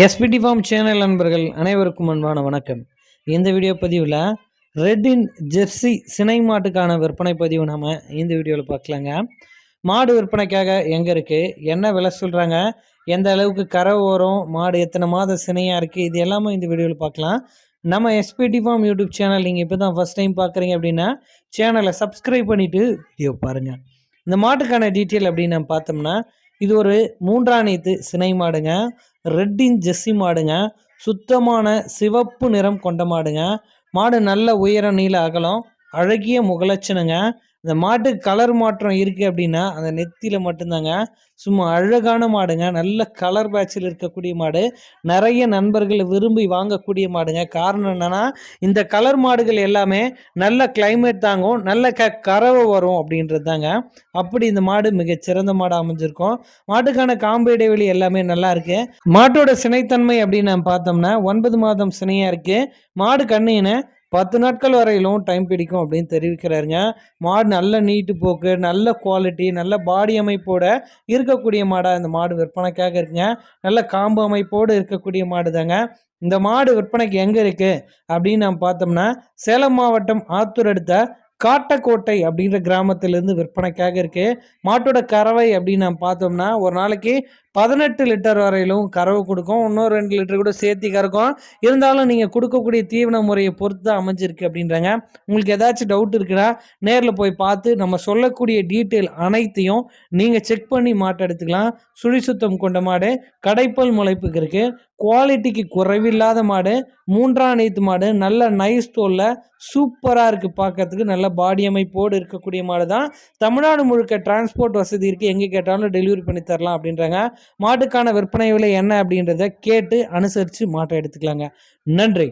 SPD form channel நண்பர்கள் அனைவருக்கும் அன்பான வணக்கம். இந்த வீடியோ பதிவில் ரெட்டின் ஜெர்சி சினை மாட்டுக்கான விற்பனை பதிவு நாம் இந்த வீடியோவில் பார்க்கலாங்க. மாடு விற்பனைக்காக எங்கே இருக்குது என்ன விலை சொல்கிறாங்க எந்த அளவுக்கு கரை ஓரம் மாடு எத்தனை மாதம் சினையாக இருக்குது இது எல்லாமே இந்த வீடியோவில் பார்க்கலாம். நம்ம எஸ்பிடி ஃபார்ம் யூடியூப் சேனல் நீங்கள் இப்போ தான் ஃபஸ்ட் டைம் பார்க்குறீங்க அப்படின்னா சேனலை சப்ஸ்கிரைப் பண்ணிவிட்டு வீடியோ பாருங்கள் இந்த மாட்டுக்கான டீட்டெயில் அப்படின்னு நம்ம பார்த்தோம்னா இது ஒரு மூன்றாணித்து சினை மாடுங்க. ரெட்டின் ஜெஸ்ஸி மாடுங்க. சுத்தமான சிவப்பு நிறம் கொண்ட மாடுங்க. மாடு நல்ல உயர நீள அகலம் அழகிய முகலட்சணுங்க. இந்த மாட்டுக்கு கலர் மாற்றம் இருக்குது அப்படின்னா அந்த நெத்தியில் மட்டும்தாங்க. சும்மா அழகான மாடுங்க. நல்ல கலர் பேட்சில் இருக்கக்கூடிய மாடு. நிறைய நண்பர்கள் விரும்பி வாங்கக்கூடிய மாடுங்க. காரணம் என்னென்னா இந்த கலர் மாடுகள் எல்லாமே நல்ல கிளைமேட் தாங்கும். நல்ல க கறவை வரும் அப்படின்றது தாங்க அப்படி இந்த மாடு மிகச்சிறந்த மாடு அமைஞ்சிருக்கும். மாட்டுக்கான காம்பு இடைவெளி எல்லாமே நல்லா இருக்கு. மாட்டோட சினைத்தன்மை அப்படின்னு நம்ம பார்த்தோம்னா ஒன்பது மாதம் சினையாக இருக்குது மாடு கண்ணின்னு பத்து நாட்கள் வரையிலும் டைம் பிடிக்கும் அப்படின்னு தெரிவிக்கிறாருங்க. மாடு நல்ல நீட்டு போக்கு நல்ல குவாலிட்டி நல்ல பாடி அமைப்போட இருக்கக்கூடிய மாடாக இந்த மாடு விற்பனைக்காக இருக்குங்க. நல்ல காம்பு அமைப்போடு இருக்கக்கூடிய மாடு தாங்க இந்த மாடு விற்பனைக்கு எங்கே இருக்குது அப்படின்னு நம்ம பார்த்தோம்னா சேலம் மாவட்டம் ஆத்தூர் அடுத்த காட்டக்கோட்டை அப்படின்ற கிராமத்திலேருந்து விற்பனைக்காக இருக்குது மாட்டோட கறவை அப்படின்னு நம்ம பார்த்தோம்னா ஒரு நாளைக்கு பதினெட்டு லிட்டர் வரையிலும் கறவை கொடுக்கும். இன்னும் ரெண்டு லிட்டர் கூட சேர்த்தி கறக்கும். இருந்தாலும் நீங்கள் கொடுக்கக்கூடிய தீவன முறையை பொறுத்து தான் அமைஞ்சிருக்கு அப்படின்றாங்க. உங்களுக்கு ஏதாச்சும் டவுட் இருக்குன்னா நேரில் போய் பார்த்து நம்ம சொல்லக்கூடிய டீட்டெயில் அனைத்தையும் நீங்கள் செக் பண்ணி மாட்டை எடுத்துக்கலாம். சுழி சுத்தம் கொண்ட மாடு கடைப்பல் முளைப்புக்கு இருக்குது குவாலிட்டிக்கு குறைவில்லாத மாடு மூன்றாம் நீத்து மாடு நல்ல நைஸ் தோலில் சூப்பராக இருக்குது பார்க்கறதுக்கு. நல்ல பாடி அமைப்போடு இருக்கக்கூடிய மாடு தான். தமிழ்நாடு முழுக்க டிரான்ஸ்போர்ட் வசதி இருக்குது எங்கே கேட்டாலும் டெலிவரி பண்ணி தரலாம் அப்படின்றாங்க. மாட்டுக்கான விற்பனை விலை என்ன அப்படின்றத கேட்டு அனுசரித்து மாட்டை எடுத்துக்கலாங்க. நன்றி.